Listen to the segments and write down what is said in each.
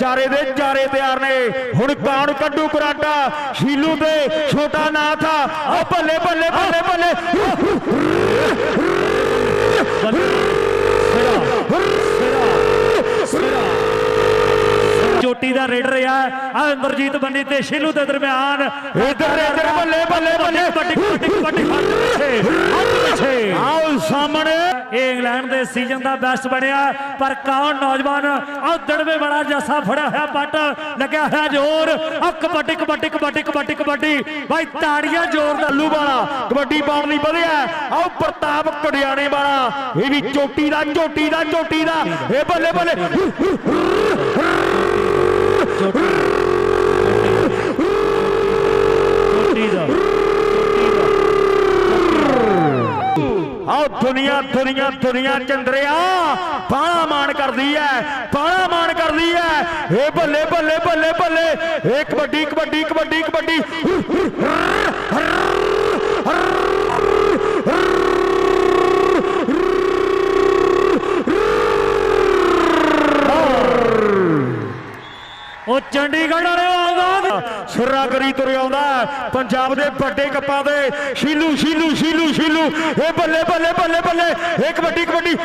ਚਾਰੇ ਦੇ ਚਾਰੇ ਤਿਆਰ ਨੇ। ਹੁਣ ਕੌਣ ਕੱਢੂ ਕਰਾਟਾ ਸ਼ੀਲੂ ਤੇ ਛੋਟਾ ਨਾਥ ਆ। ਬੱਲੇ ਬੱਲੇ ਬੱਲੇ ਬੱਲੇ ਚੋਟੀ ਦਾ ਰੇਡਰ ਆ ਆ ਅਮਰਜੀਤ ਬੰਨੀ ਤੇ ਸ਼ੀਲੂ ਦੇ ਦਰਮਿਆਨ। ਇਧਰ ਇਧਰ ਬੱਲੇ ਬੱਲੇ ਬੱਲੇ ਵੱਡੀ ਵੱਡੀ ਵੱਡੀ ਹੱਥ ਪਿੱਛੇ ਹੱਥ ਪਿੱਛੇ ਆਓ ਸਾਹਮਣੇ ਇਹ ਇੰਗਲੈਂਡ ਦੇ ਸੀਜ਼ਨ ਦਾ ਬੈਸਟ ਬਣਿਆ, ਪਰ ਕੌਣ ਨੌਜਵਾਨ ਆ ਬੜਾ ਜੱਸਾ ਫੜਿਆ ਹੋਇਆ ਪੱਟ, ਲੱਗਿਆ ਹੋਇਆ ਜ਼ੋਰ ਆ ਕਬੱਡੀ ਕਬੱਡੀ ਕਬੱਡੀ ਕਬੱਡੀ ਕਬੱਡੀ। ਭਾਈ ਤਾੜੀਆਂ ਜ਼ੋਰ ਦਾ ਲੱਲੂ ਵਾਲਾ, ਕਬੱਡੀ ਪਾਉਣ ਲਈ ਵਧਿਆ। ਆਓ ਪ੍ਰਤਾਪ ਕੜਿਆਣੇ ਵਾਲਾ, ਇਹ ਵੀ ਚੋਟੀ ਦਾ ਚੋਟੀ ਦਾ ਚੋਟੀ ਦਾ। ਇਹ ਬੱਲੇ ਬੱਲੇ। ਆਓ ਦੁਨੀਆ ਦੁਨੀਆ ਦੁਨੀਆ ਚੰਦਰਿਆ ਬਾਣਾ ਮਾਣ ਕਰਦੀ ਹੈ ਬਾਣਾ ਮਾਣ ਕਰਦੀ ਹੈ ਇਹ ਬੱਲੇ ਬੱਲੇ ਬੱਲੇ ਬੱਲੇ। ਇਹ ਕਬੱਡੀ ਕਬੱਡੀ ਕਬੱਡੀ ਕਬੱਡੀ ਉਹ ਚੰਡੀਗੜ੍ਹ ਵਾਲੇ ਆਉਂਦਾ ਸਿਰਾ ਕਰੀ ਤੁਰ ਆਉਂਦਾ ਪੰਜਾਬ ਦੇ ਵੱਡੇ ਕੱਪਾਂ ਦੇ। ਸ਼ੀਲੂ ਸ਼ੀਲੂ ਸ਼ੀਲੂ ਸ਼ੀਲੂ। ਇਹ ਬੱਲੇ ਬੱਲੇ ਬੱਲੇ ਬੱਲੇ। ਇਹ ਕਬੱਡੀ ਕਬੱਡੀ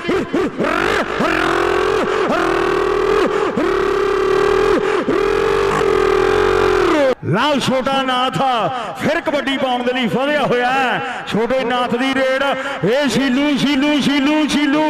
ਲਾਲ ਛੋਟਾ ਨਾਥ ਫਿਰ ਕਬੱਡੀ ਪਾਉਣ ਦੇ ਲਈ ਵਧਿਆ ਹੋਇਆ ਛੋਟੇ ਨਾਥ ਦੀ ਰੇਡ। ਇਹ ਸ਼ੀਲੂ ਸ਼ੀਲੂ ਸ਼ੀਲੂ ਸ਼ੀਲੂ।